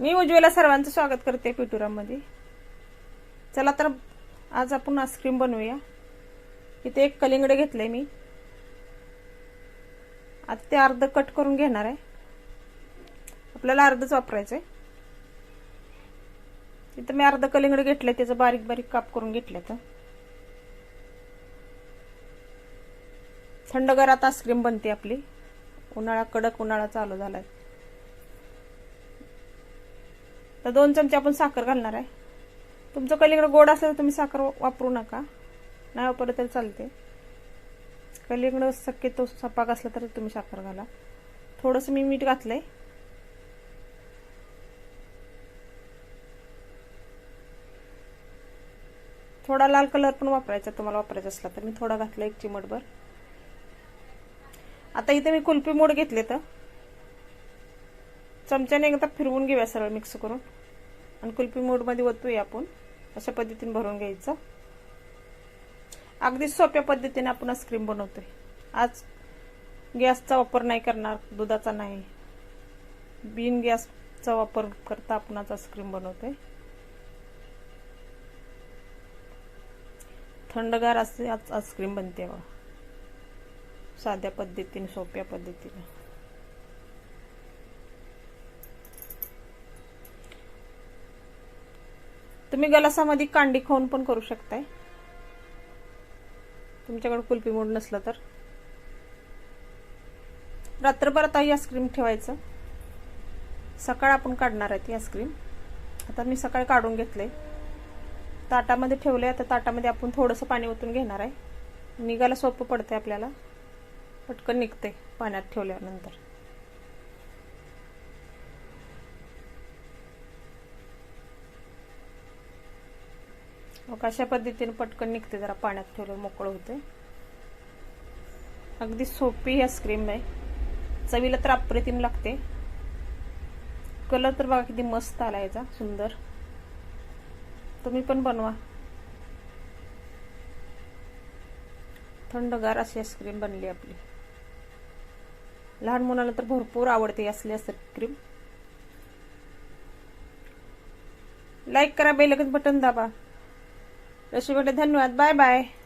मी उज्ज्वला सर्वांचं स्वागत करते पिटुरामध्ये चला तर आज आपण आईस्क्रीम बनवूया. इथे एक कलिंगड घेतलंय मी. आता ते अर्ध कट करून घेणार आहे. आपल्याला अर्धच वापरायचं आहे इथं मी अर्ध कलिंगड घेतलंय त्याचं बारीक बारीक काप करून घेतलं तर थंडगारात आईस्क्रीम बनते आपली. उन्हाळा कडक उन्हाळा चालू झाला आहे तर दोन चमचे आपण साखर घालणार आहे. तुमचं कलिंगड गोड असेल तर तुम्ही साखर वापरू नका. नाही वापरलं तरी चालते कलिंगड शक्यतो सपाक असला तरी तुम्ही साखर घाला. थोडंसं मी मीठ घातलंय. थोडा लाल कलर पण वापरायचा तुम्हाला वापरायचा असला तर. मी थोडा घातला एक चिमटभर आता इथे मी कुल्फी मोड घेतले तर चमच्याने एकदा फिरवून घेऊया सरळ मिक्स करून. आणि कुल्फी मोडमध्ये ओतूया आपण. अशा पद्धतीने भरून घ्यायचं. अगदी सोप्या पद्धतीने आपण आईस्क्रीम बनवतोय. आज गॅसचा वापर नाही करणार दुधाचा नाही. बिन गॅसचा वापर करता आपण आज आईस्क्रीम बनवतोय. थंडगार असे आज आईस्क्रीम बनते बघा. साध्या पद्धतीने सोप्या पद्धतीने. तुम्ही गलासामध्ये कांडी खाऊन पण करू शकताय. तुमच्याकडे कुल्फी मोड नसलं तर. रात्रभरात ही आईस्क्रीम ठेवायचं. सकाळ आपण काढणार आहे ती आईस्क्रीम. आता मी सकाळी काढून घेतले ताटामध्ये ठेवले आता ताटामध्ये आपण थोडंसं पाणी ओतून घेणार आहे. निघायला सोपं पडते आपल्याला. पटकन निघते पाण्यात ठेवल्यानंतर. मग अशा पद्धतीने पटकन निघते जरा पाण्यात ठेवलं मोकळं होते अगदी सोपी ही आईस्क्रीम आहे. चवीला तर अप्रतिम लागते. कलर तर बघा किती मस्त आला याचा सुंदर. तुम्ही पण बनवा. थंडगार अशी आईस्क्रीम बनली आपली. लहान मुलांना तर भरपूर आवडते असली आईस्क्रीम. लाईक करा बेलकच बटन दाबा. रशी धन्यवाद. Bye bye.